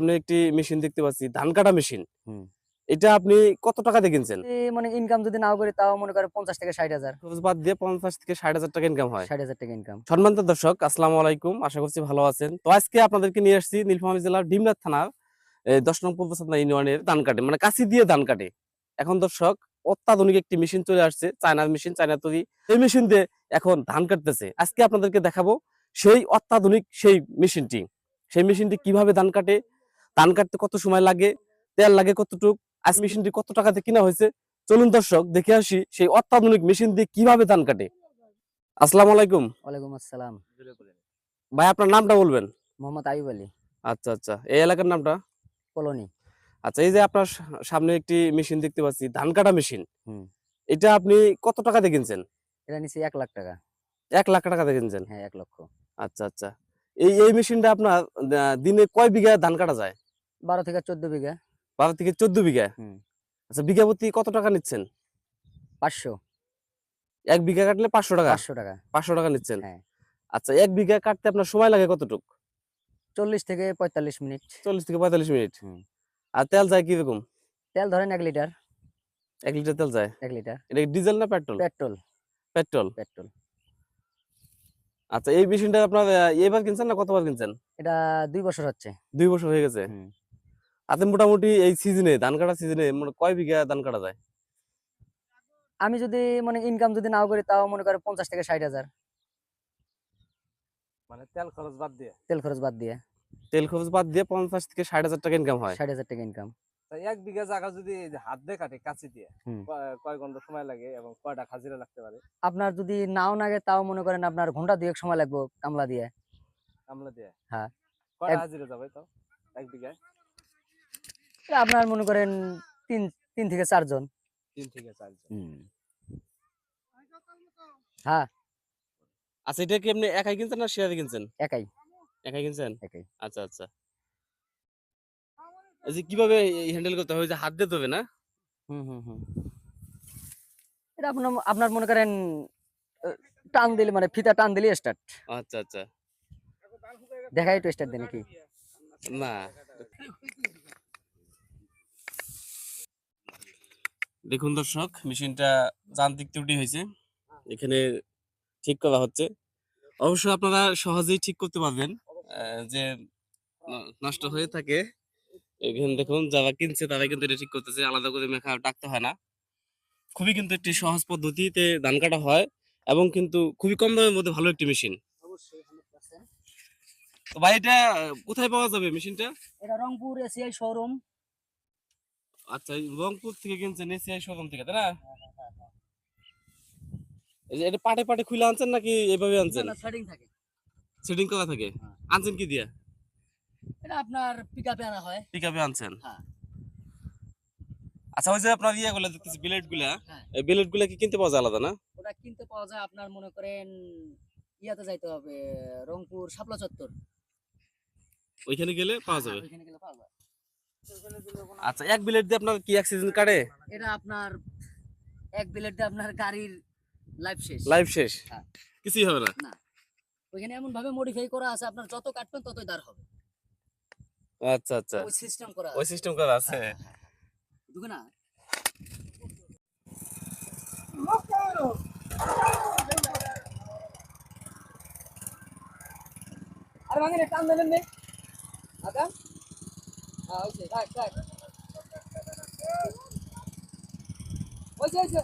সামনে একটি মেশিন দেখতে পাচ্ছি ধান কাটা মেশিন। এটা আপনি কত টাকা দিয়ে কিনছেন? মানে ইনকাম যদি নাও করি তাও মনে করে পঞ্চাশ থেকে ষাট হাজার। বাদ দিয়ে পঞ্চাশ থেকে ষাট হাজার টাকা ইনকাম হয়। ষাট হাজার টাকা ইনকাম সম্মানিত দর্শক আসসালামু আলাইকুম আশা করছি ভালো আছেন। তো আজকে আপনাদেরকে নিয়ে আসছি নীলফামারী জেলার ডিমরাত থানার দশ নং পঞ্চাশনা ইউনিয়নের ধান কাটে মানে কাশি দিয়ে ধান কাটে। এখন দর্শক অত্যাধুনিক একটি মেশিন চলে আসছে চায়নার মেশিন চায়না তৈরি। এই মেশিন দিয়ে এখন ধান কাটতেছে। আজকে আপনাদেরকে দেখাবো সেই অত্যাধুনিক সেই মেশিনটি। সেই মেশিনটি কীভাবে ধান কাটে ধান কাটতে কত সময় লাগে তেল লাগে কতটুক আজ মেশিনটি কত টাকাতে কিনা হয়েছে চলুন দর্শক দেখে আসি সেই অত্যাধুনিক মেশিন দিয়ে কীভাবে ধান কাটে। আসসালামু আলাইকুম। ওয়ালাইকুম আসসালাম। ভাই আপনার নামটা বলবেন? মোহাম্মদ আইব আলী। আচ্ছা আচ্ছা। এই এলাকার নামটা? কলোনি। আচ্ছা এই যে আপনার সামনে একটি মেশিন দেখতে পাচ্ছি ধান কাটা মেশিন। এটা আপনি কত টাকা দিয়ে কিনছেন? এটা নিচে এক লাখ টাকা। এক লাখ টাকা দিয়ে কিনছেন? হ্যাঁ এক লক্ষ। আচ্ছা আচ্ছা। এই এই মেশিনটা আপনার দিনে কয় বিঘা ধান কাটা যায়? বারো থেকে চোদ্দ বিঘা। বারো থেকে চোদ্দ বিঘা? আচ্ছা বিঘা প্রতি কত টাকা নিচ্ছেন? পাঁচশো। এক বিঘা কাটলে পাঁচশো টাকা? পাঁচশো টাকা। পাঁচশো টাকা নিচ্ছেন। হ্যাঁ। আচ্ছা এক বিঘা কাটতে আপনার সময় লাগে কতটুক? চল্লিশ থেকে পঁয়তাল্লিশ মিনিট। চল্লিশ থেকে পঁয়তাল্লিশ মিনিট। আর তেল যায় কীরকম? তেল ধরেন এক লিটার। এক লিটার তেল যায়? এক লিটার। এটা ডিজেল না পেট্রোল? পেট্রোল। পেট্রোল। পেট্রোল। আচ্ছা এই মেশিনটা আপনার এবার কিনছেন না কতবার কিনছেন? এটা দুই বছর হচ্ছে। দুই বছর হয়ে গেছে? হুম। হাতে মোটামুটি এই সিজনে ধান কাটা সিজনে কয় বিঘা ধান কাটা যায়? আমি যদি মানে ইনকাম যদি নাও করি তাও মনে করে পঞ্চাশ থেকে ষাট হাজার। মানে তেল খরচ বাদ দিয়ে? তেল খরচ বাদ দিয়ে। তেল খরচ বাদ দিয়ে পঞ্চাশ থেকে ষাট হাজার টাকা ইনকাম হয়? ষাট হাজার টাকা ইনকাম এক বিঘা জায়গা যদি হাত দিয়ে কাটে কাঁচি দিয়ে। কয়- ঘণ্টা সময় লাগে এবং কয়টা হাজিরা লাগতে পারে? আপনার যদি নাও নাগে তাও মনে করেন আপনার ঘণ্টা দুয়েক সময় লাগবে কামলা দিয়ে। কামলা দিয়ে? হ্যাঁ। কয়টা হাজিরা যাবে তো এক বিঘায়? আপনার মনে করেন তিন তিন থেকে চারজন। তিন থেকে চারজন। হ্যাঁ। আচ্ছা এটা কি আপনি একাই কিনছেন না শেয়ারে কিনছেন? একাই। একাই। কিনছেন একাই। আচ্ছা আচ্ছা। যে কীভাবে হ্যান্ডেল করতে হবে যে হাত দিতে হবে না? হুম হুম হুম। এটা আপনার আপনার মনে করেন টান দিলে মানে ফিতা টান দিলে স্টার্ট আচ্ছা আচ্ছা। দেখাই তো স্টার্ট দেয় নাকি? না। দেখুন দর্শক মেশিনটা যান্ত্রিক ত্রুটি হয়েছে। এখানে ঠিক করা হচ্ছে। অবশ্য আপনারা সহজেই ঠিক করতে পারবেন আহ, যে নষ্ট হয়ে থাকে। এখানে দেখুন যারা কিনছে তারা কিন্তু এটা ঠিক করতেছে আলাদা করে মেখা ডাকতে হয় না। খুবই কিন্তু একটি সহজ পদ্ধতিতে ধান কাটা হয় এবং কিন্তু খুবই কম দামের মধ্যে ভালো একটি মেশিন। তো ভাই এটা কোথায় পাওয়া যাবে মেশিনটা? এটা রংপুর এসিআই শোরুম। আচ্ছা রংপুর থেকে কিনছেন এসিআই শোরুম থেকে তাই না? এটা পাটে পাটে খুলে আনছেন নাকি এভাবে আনছেন? সেটিং থাকে। সেটিং করা থাকে। হ্যাঁ। আনছেন কি দিয়া? এটা আপনার পিকআপে আনা হয়। পিকআপে আনছেন? হ্যাঁ। আচ্ছা ওই যে আপনার ইয়ে দেখতেছি হ্যাঁ। এই বিলেট কি কিনতে পাওয়া যায় আলাদা না? ওটা কিনতে পাওয়া যায় আপনার মনে করেন ইয়াতে যাইতে হবে রংপুর শাপলা চত্বর। ওইখানে গেলে পাওয়া যাবে। ওইখানে গেলে পাওয়া যায় আচ্ছা এক বিলেট দিয়ে আপনার কি অ্যাক্সিডেন্ট কাটে? এটা আপনার এক বিলেট দিয়ে আপনার গাড়ির লাইফ শেষ। লাইফ শেষ? হ্যাঁ। কিছুই হবে না? ওইখানে এমন ভাবে মডিফাই করা আছে আপনার যত কাটবেন ততই দাঁড় হবে। আচ্ছা আচ্ছা। ওই সিস্টেম করা ওই সিস্টেম করা আছে। বুঝবে না? আর ভাঙে টান দেবেন নে। আদা। হ্যাঁ ওইছে থাক থাক ওইছে ওইছে